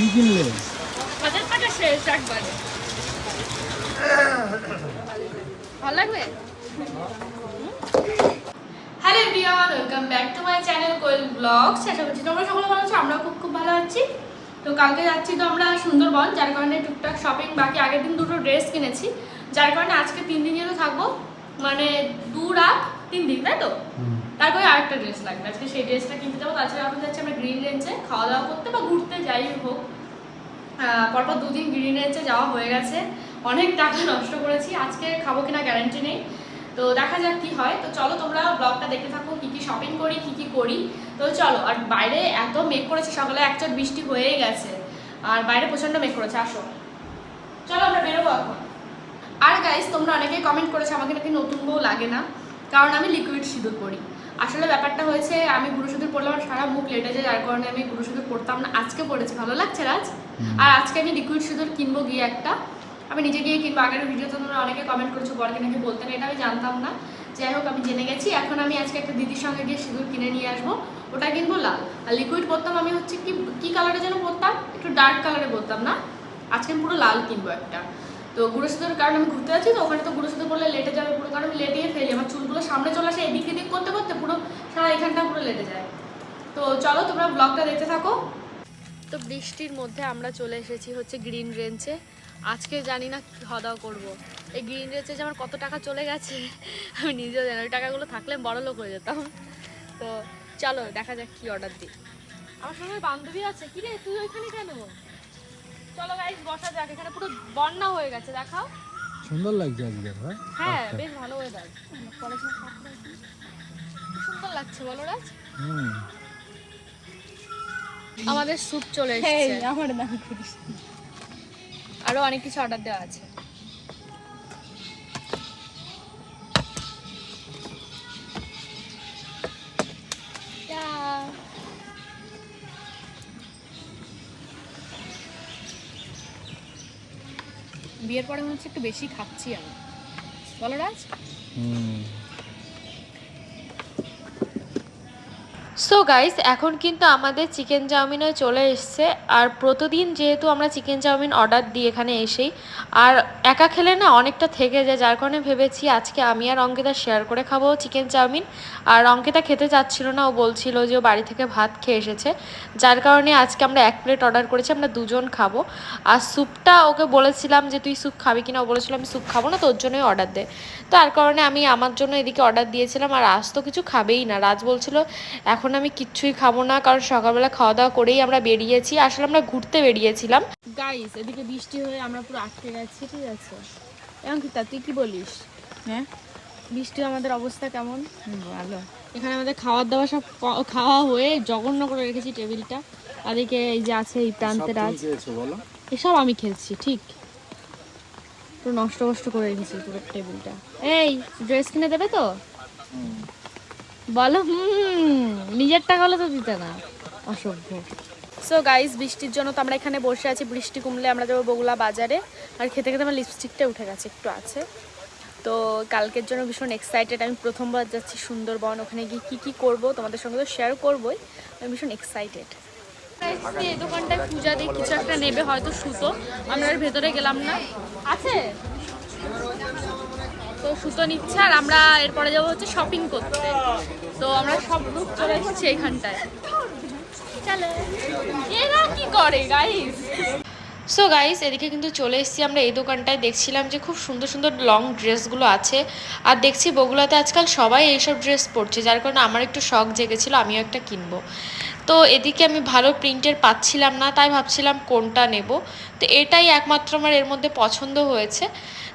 কি কিনলে? Back channel কোয়েল তোমরা ভালো আছো আমরা খুব খুব ভালো আছি। তো কালকে যাচ্ছি তো আমরা সুন্দরবন, যার কারণে টুকটাক শপিং বাকি আগের দিন দুটো ড্রেস কিনেছি। যার কারণে আজকে তিন দিন যেন থাকব। মানে দু রাত তিন দিন তাই তো? তারপরে আরেকটা ড্রেস লাগবে। আজকে সেই ড্রেসটা কিনতে যাব তাছাড়া এখন যাচ্ছি আমরা গ্রিন রেঞ্জে খাওয়া দাওয়া করতে বা ঘুরতে যাই হোক। পরপর দুদিন গ্রিন রেঞ্জে যাওয়া হয়ে গেছে। অনেক টাকা নষ্ট করেছি আজকে খাব কিনা গ্যারান্টি নেই। তো দেখা যাক কি হয়। তো চলো তোমরা ব্লগটা দেখতে থাকো কি কি শপিং করি কি কি করি। তো চলো আর বাইরে এত মেঘ করেছে সকালে একচট বৃষ্টি হয়েই গেছে। আর বাইরে প্রচণ্ড মেঘ করেছে আসো। চলো আমরা বেরোবো এখন। আর গাইস তোমরা অনেকেই কমেন্ট করেছ আমাকে নাকি নতুন বউ লাগে না। কারণ আমি লিকুইড সিঁদুর পরি। আসলে ব্যাপারটা হয়েছে আমি গুরু সিঁদুর পরলে আমার সারা মুখ লেটে যায় যার কারণে আমি গুরু সিঁদুর পরতাম না। আজকে পড়েছি ভালো লাগছে রাজ আর আজকে আমি লিকুইড সিঁদুর কিনবো গিয়ে একটা। আমি নিজে গিয়ে কিনবো। আগের ভিডিওতে তোমরা অনেকে কমেন্ট করেছ বরকে নাকি বলতে না এটা আমি জানতাম না। যাই হোক আমি জেনে গেছি। এখন আমি আজকে একটা দিদির সঙ্গে গিয়ে সিঁদুর কিনে নিয়ে আসব। ওটা কিনবো লাল। আর লিকুইড পরতাম আমি হচ্ছে কি কি কালারে যেন পরতাম? একটু ডার্ক কালারে পরতাম না? আজকে আমি পুরো লাল কিনবো একটা। তো গুঁড়ো কারণ আমি ঘুরতে যাচ্ছি, তো ওখানে তো গুঁড়ো সিঁদুর করলে লেটে যাবে পুরো, কারণ আমি লেটিয়ে ফেলি। আমার চুলগুলো সামনে চলে আসে, এদিক এদিক করতে করতে পুরো সারা এখানটা পুরো লেটে যায়। তো চলো তোমরা ব্লগটা দেখতে থাকো। তো বৃষ্টির মধ্যে আমরা চলে এসেছি হচ্ছে গ্রিন রেঞ্জে আজকে জানি না খাওয়া দাওয়া করব। এই গ্রিন রেঞ্জে যে আমার কত টাকা চলে গেছে, আমি নিজেও জানি ওই টাকাগুলো থাকলে বড় লোক হয়ে যেতাম। তো চলো দেখা যাক কি অর্ডার দিই। আমার সঙ্গে বান্ধবী আছে। কি রে, তুই ওইখানে কেন? চলো গাইস বসা যাক। এখানে পুরো বন্যা হয়ে গেছে দেখাও। সুন্দর লাগছে আজকে হ্যাঁ হ্যাঁ বেশ ভালো ওয়েদার সুন্দর লাগছে বলো রাজ। হুম। আমাদের স্যুপ চলে এসেছে। আমার নাম করিস আরও অনেক কিছু অর্ডার দেওয়া আছে। বিয়ের পরে মনে হচ্ছে একটু বেশি খাচ্ছি আমি। বলো রাজ? হুম। সো গাইস এখন কিন্তু আমাদের চিকেন চাউমিনও চলে এসছে। আর প্রতিদিন যেহেতু আমরা চিকেন চাউমিন অর্ডার দিই এখানে এসেই, আর একা খেলে না অনেকটা থেকে যায়, যার কারণে ভেবেছি আজকে আমি আর অঙ্কিতা শেয়ার করে খাব চিকেন চাউমিন। আর অঙ্কিতা খেতে চাচ্ছিল না, ও বলছিল যে ও বাড়ি থেকে ভাত খেয়ে এসেছে। যার কারণে আজকে আমরা এক প্লেট অর্ডার করেছি, আমরা দুজন খাব। আর স্যুপটা ওকে বলেছিলাম যে, তুই স্যুপ খাবি কিনা? ও বলেছিল, আমি স্যুপ খাব না, তোর জন্যই অর্ডার দে। তো আর কারণে আমি আমার জন্য এদিকে অর্ডার দিয়েছিলাম, আর আজ তো কিছু খাবেই না। রাজ বলছিল, এখন আমি কিচ্ছুই খাব না কারণ সকালবেলা খাওয়া দাওয়া করেই আমরা বেরিয়েছি। আসলে আমরা ঘুরতে বেরিয়েছিলাম। গাইস এদিকে বৃষ্টি হয়ে আমরা পুরো আটকে গেছি ঠিক আছে? এখন কি তা তুই কি বলিস? হ্যাঁ? বৃষ্টি আমাদের অবস্থা কেমন? ভালো। এখানে আমাদের খাওয়ার দাওয়া সব খাওয়া হয়ে জঘন্য করে রেখেছি টেবিলটা। এদিকে এই যে আছে এই প্রান্তের আজ। এসব আমি খেলছি ঠিক। পুরো নষ্ট কষ্ট করে রেখেছি পুরো টেবিলটা। এই ড্রেস কিনে দেবে তো? বলো হুম নিজের টাকা হলে তো দিতে না। অসভ্য। সো গাইস বৃষ্টির জন্য তো আমরা এখানে বসে আছি। বৃষ্টি কমলে আমরা যাব বগুলা বাজারে। আর খেতে খেতে আমার লিপস্টিকটা উঠে গেছে একটু আছে। তো কালকের জন্য ভীষণ এক্সাইটেড আমি প্রথমবার যাচ্ছি সুন্দরবন। ওখানে গিয়ে কী কী করব তোমাদের সঙ্গে তো শেয়ার করবোই। আমি ভীষণ এক্সাইটেড এই দোকানটায় পূজা দিয়ে কিছু একটা নেবে হয়তো সুতো। আমরা এর ভেতরে গেলাম না। আছে? তো সুতো নিচ্ছে আর আমরা এরপরে যাব হচ্ছে শপিং করতে। তো আমরা সব গ্রুপ চলে এসেছি এইখানটায় কি করে গাইস সো গাইস এদিকে কিন্তু চলে এসেছি আমরা এই দোকানটায়। দেখছিলাম যে খুব সুন্দর সুন্দর লং ড্রেসগুলো আছে। আর দেখছি বগুলাতে আজকাল সবাই এইসব ড্রেস পরছে, যার কারণে আমার একটু শখ জেগেছিল, আমিও একটা কিনবো। তো এদিকে আমি ভালো প্রিন্টের পাচ্ছিলাম না, তাই ভাবছিলাম কোনটা নেব। তো এটাই একমাত্র আমার এর মধ্যে পছন্দ হয়েছে।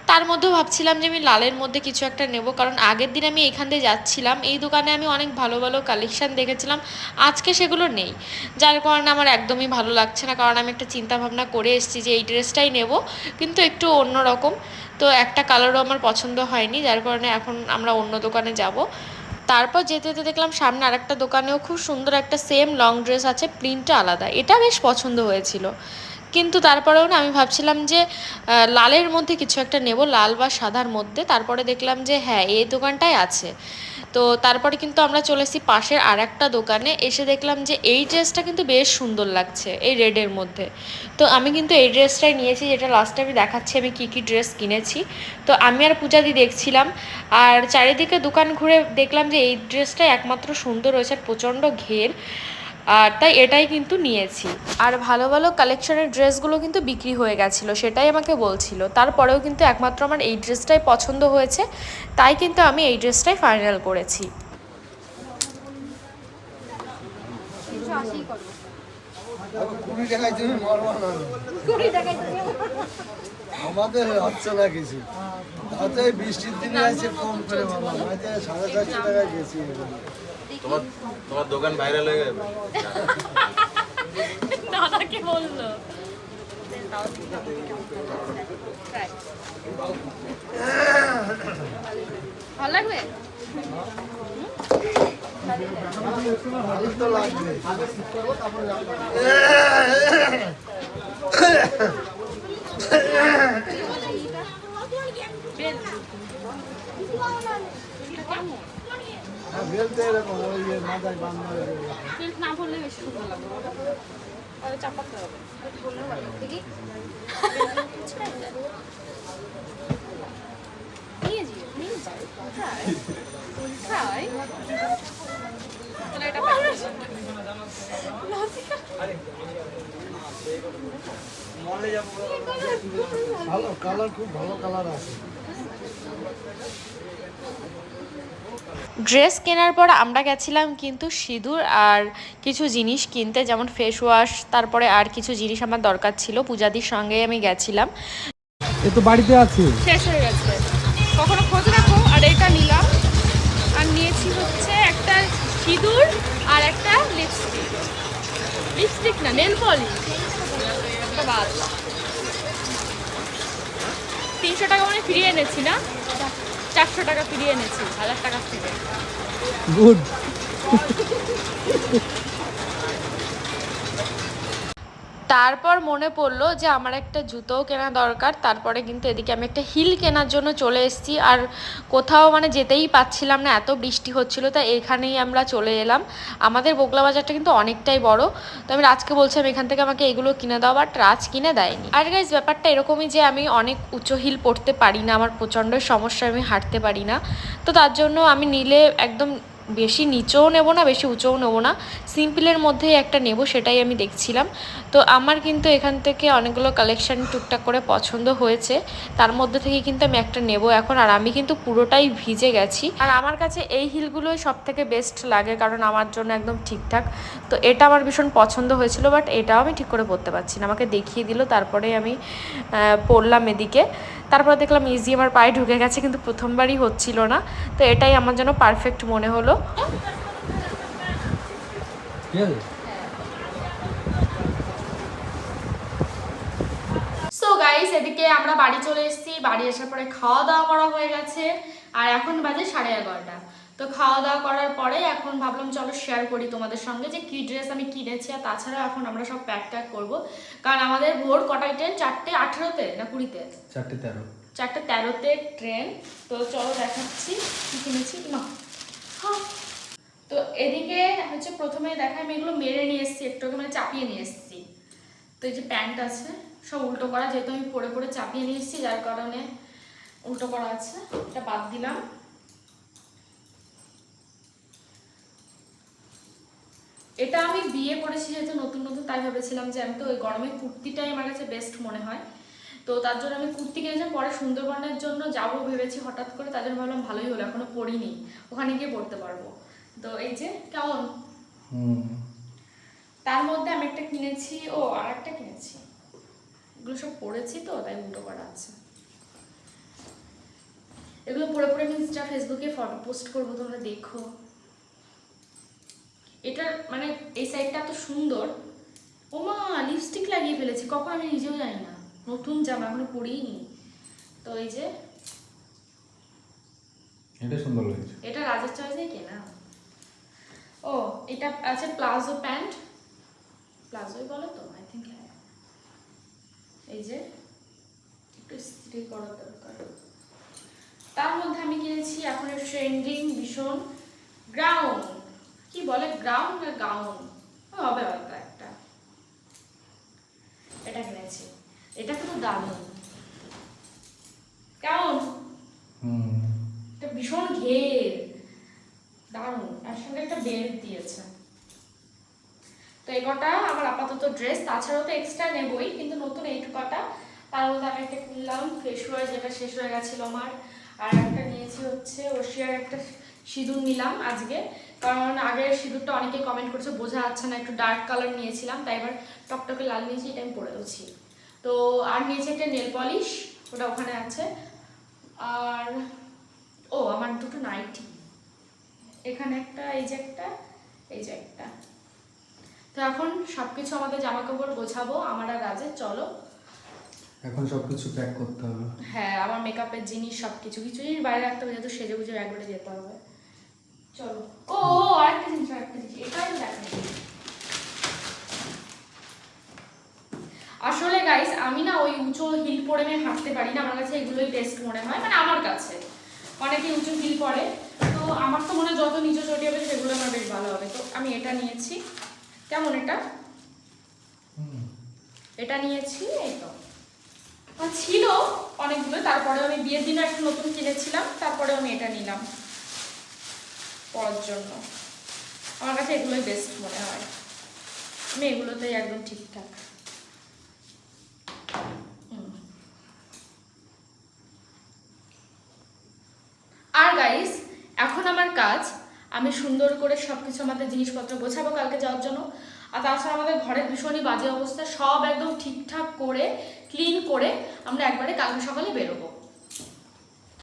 তার মধ্যেও ভাবছিলাম যে আমি লালের মধ্যে কিছু একটা নেব, কারণ আগের দিন আমি এখান দিয়ে যাচ্ছিলাম। এই দোকানে আমি অনেক ভালো ভালো কালেকশান দেখেছিলাম। আজকে সেগুলো নেই, যার কারণে আমার একদমই ভালো লাগছে না। কারণ আমি একটা চিন্তা ভাবনা করে এসেছি যে এই ড্রেসটাই নেব, কিন্তু একটু অন্যরকম। তো একটা কালারও আমার পছন্দ হয়নি, যার কারণে এখন আমরা অন্য দোকানে যাব। তারপর যেতে যেতে দেখলাম সামনে আরেকটা দোকানেও খুব সুন্দর একটা সেম লং ড্রেস আছে প্রিন্টটা আলাদা। এটা বেশ পছন্দ হয়েছিল। কিন্তু তারপরেও না আমি ভাবছিলাম যে লালের মধ্যে কিছু একটা নেব, লাল বা সাদার মধ্যে। তারপরে দেখলাম যে হ্যাঁ এই দোকানটাই আছে। তো তারপরে কিন্তু আমরা চলে এসেছি পাশের আর একটা দোকানে। এসে দেখলাম যে এই ড্রেসটা কিন্তু বেশ সুন্দর লাগছে, এই রেডের মধ্যে। তো আমি কিন্তু এই ড্রেসটাই নিয়েছি, যেটা লাস্টে আমি দেখাচ্ছি আমি কী কী ড্রেস কিনেছি। তো আমি আর পূজাদি দেখছিলাম, আর চারিদিকে দোকান ঘুরে দেখলাম যে এই ড্রেসটাই একমাত্র সুন্দর রয়েছে আর প্রচণ্ড ঘের। আর তাই এটাই কিন্তু নিয়েছি। আর ভালো ভালো কালেকশনের ড্রেসগুলো কিন্তু বিক্রি হয়ে গেছিল সেটাই আমাকে বলছিল। তারপরেও কিন্তু একমাত্র আমার এই ড্রেসটাই পছন্দ হয়েছে তাই কিন্তু আমি এই ড্রেসটাই ফাইনাল করেছি। আমাদের হচ্ছে না কিছু। বৃষ্টির দিনে আছে কম করে বাবা সাড়ে চারশো টাকায় বেশি তোমার তোমার দোকান ভাইরাল হয়ে যাবে দাদাকে বলল। ভালো লাগবে? ভালো তো লাগবে হ্যাঁ, বেলতে এরকম ওই যে মাথায় বান্ধা বেল্ট না পরলে বেশি সুন্দর লাগবে তাহলে চাপাতে হবে। দেখি। নিয়ে যাও নিয়ে যাও কোথায়? কোথায়? তাহলে এটা ভালো কালার খুব ভালো কালার আছে। ড্রেস কেনার পর আমরা গেছিলাম কিন্তু সিঁদুর আর কিছু জিনিস কিনতে যেমন ফেস ওয়াশ তারপরে আর কিছু জিনিস আমার দরকার ছিল পূজাদির সঙ্গেই আমি গেছিলাম। এ তো বাড়িতে আছে। শেষ হয়ে গেছে। কখনো খোঁজ রাখো আর এটা নিলাম। আর নিয়েছি হচ্ছে একটা সিঁদুর আর একটা লিপস্টিক লিপস্টিক না নেল পলিশ তিনশো টাকা মানে ফিরিয়ে এনেছি না? চারশো টাকা ফিরিয়ে এনেছি হাজার টাকা থেকে গুড। তারপর মনে পড়ল যে আমার একটা জুতোও কেনা দরকার, তারপরে কিন্তু এদিকে আমি একটা হিল কেনার জন্য চলে এসেছি। আর কোথাও মানে যেতেই পাচ্ছিলাম না, এত বৃষ্টি হচ্ছিল, তাই এখানেই আমরা চলে এলাম। আমাদের বগলা বাজারটা কিন্তু অনেকটাই বড়। তো আমি রাজকে বলছিলাম এখান থেকে আমাকে এগুলো কিনে দাও। বাট রাজ কিনে দেয়নি। আর গাইজ ব্যাপারটা এরকমই যে আমি অনেক উঁচু হিল পড়তে পারি না, আমার প্রচণ্ড সমস্যা, আমি হাঁটতে পারি না। তো তার জন্য আমি নিলে একদম বেশি নিচেও নেব না বেশি উঁচুও নেব না। সিম্পলের মধ্যেই একটা নেব সেটাই আমি দেখছিলাম। তো আমার কিন্তু এখান থেকে অনেকগুলো কালেকশন টুকটাক করে পছন্দ হয়েছে। তার মধ্যে থেকে কিন্তু আমি একটা নেব এখন আর আমি কিন্তু পুরোটাই ভিজে গেছি। আর আমার কাছে এই হিলগুলোই সব থেকে বেস্ট লাগে কারণ আমার জন্য একদম ঠিকঠাক। তো এটা আমার ভীষণ পছন্দ হয়েছিল বাট এটাও আমি ঠিক করে পরতে পারছি না। আমাকে দেখিয়ে দিল তারপরে আমি আহ, পরলাম এদিকে। তারপরে দেখলাম ইজি আমার পায়ে ঢুকে গেছে কিন্তু প্রথমবারই হচ্ছিল না। তো এটাই আমার জন্য পারফেক্ট মনে হলো। সো গাইস এদিকে আমরা বাড়ি চলে এসেছি। বাড়ি আসার পরে খাওয়া দাওয়া করা হয়ে গেছে। আর এখন বাজে সাড়ে এগারোটা। তো খাওয়া দাওয়া করার পরে এখন ভাবলাম চলো শেয়ার করি তোমাদের সঙ্গে যে কী ড্রেস আমি কিনেছি আর তাছাড়া এখন আমরা সব প্যাক ট্যাক করব। কারণ আমাদের ভোর কটায় ট্রেন চারটে আঠেরোতে না কুড়িতে? চারটে তেরো। চারটে তেরোতে ট্রেন তো চলো দেখাচ্ছি কি কিনেছি। না। তো এদিকে হচ্ছে প্রথমে দেখাই আমি এগুলো মেরে নিয়ে এসেছি একটু মানে চাপিয়ে নিয়ে এসেছি। তো এই যে প্যান্ট আছে সব উল্টো করা যেহেতু আমি পরে পরে চাপিয়ে নিয়ে এসেছি যার কারণে উল্টো করা আছে এটা বাদ দিলাম। এটা আমি বিয়ে করেছি যেহেতু নতুন নতুন তাই ভেবেছিলাম যে আমি তো ওই গরমের কুর্তিটাই আমার কাছে বেস্ট মনে হয়। তো তার জন্য আমি কুর্তি কিনেছিলাম পরে সুন্দরবনের জন্য যাব ভেবেছি হঠাৎ করে তার জন্য ভাবলাম ভালোই হলো এখনও পরিনি ওখানে গিয়ে পড়তে পারব। তো এই যে কেমন? তার মধ্যে আমি একটা কিনেছি ও আর একটা কিনেছি। এগুলো সব পড়েছি তো তাই উল্টো করা আছে। এগুলো পরে পরে আমি ইনস্টা ফেসবুকে ফটো পোস্ট করব তোমরা দেখো। এটা মানে এই সাইডটা এত সুন্দর। ও মা লিপস্টিক লাগিয়ে ফেলেছি। কখন আমি নিজেও জানি না। নতুন জামা এখনও পরিনি। তো এই যে এটা সুন্দর লাগছে। এটা রাজের চয়েসেই কেনা। ও এটা আছে প্লাজো প্যান্ট প্লাজোই বলো তো? আই থিঙ্ক হ্যাঁ। এই যে একটু ইস্ত্রি করার দরকার। তার মধ্যে আমি কিনেছি এখন ট্রেন্ডিং ভীষণ গ্রাউন্ড কি বলে গ্রাউন্ড না গাউন? হবে হয়তো একটা। এটা কিনেছি। এটা কিন্তু দারুণ। কেমন? এটা ভীষণ ঘের। দারুণ। তার সঙ্গে একটা বেল্ট দিয়েছে। তো এই কটা আমার আপাতত ড্রেস তাছাড়াও তো এক্সট্রা নেবই কিন্তু নতুন এই কটা। তার মধ্যে আমি একটা কিনলাম ফেস ওয়াশ যেটা শেষ হয়ে গেছিল আমার। আর একটা নিয়েছি হচ্ছে ওশিয়ার একটা সিঁদুর নিলাম আজকে। কারণ আগের সিঁদুরটা অনেকে কমেন্ট করছে বোঝা যাচ্ছে না একটু ডার্ক কালার নিয়েছিলাম তাই এবার টকটকে লাল নিয়েছি এটা আমি পরে দিচ্ছি তো আর নিয়েছি একটা নেল পলিশ ওটা ওখানে আছে। আর ও আমার দুটো নাইটি এখানে একটা এই যে একটা এই যে একটা। তো এখন সব কিছু আমাদের জামা কাপড় গোছাবো আমার আর রাজের চলো। এখন সব কিছু প্যাক করতে হবে। হ্যাঁ আমার মেকআপের জিনিস সব কিছু কিছু জিনিস বাইরে রাখতে হবে যেহেতু সেজে বুঝে একবারে যেতে হবে। চলো। ও ও, আরেকটা জিনিস আরেকটা জিনিস এটা আমি দেখাই আসলে গাইস আমি না ওই উঁচু হিল পরে আমি হাঁটতে পারি না আমার কাছে এগুলোই বেস্ট মনে হয় মানে আমার কাছে। অনেকে উঁচু হিল পরে তো আমার তো মনে হয় যত নিচু চটি হবে সেগুলো আমার বেশ ভালো হবে। তো আমি এটা নিয়েছি। কেমন এটা? এটা নিয়েছি এই তো। ছিল অনেকগুলো তারপরে আমি বিয়ের দিনে একটা নতুন কিনেছিলাম তারপরে আমি এটা নিলাম। পরার জন্য। আমার কাছে এগুলোই বেস্ট মনে হয়। আমি এগুলোতেই একদম ঠিকঠাক। আর গাইস এখন আমার কাজ, আমি সুন্দর করে সব কিছু আমাদের জিনিসপত্র গোছাবো কালকে যাওয়ার জন্য। আর তাছাড়া আমাদের ঘরের ভীষণই বাজে অবস্থা, সব একদম ঠিকঠাক করে ক্লিন করে আমরা একবারে কালকে সকালে বেরোবো।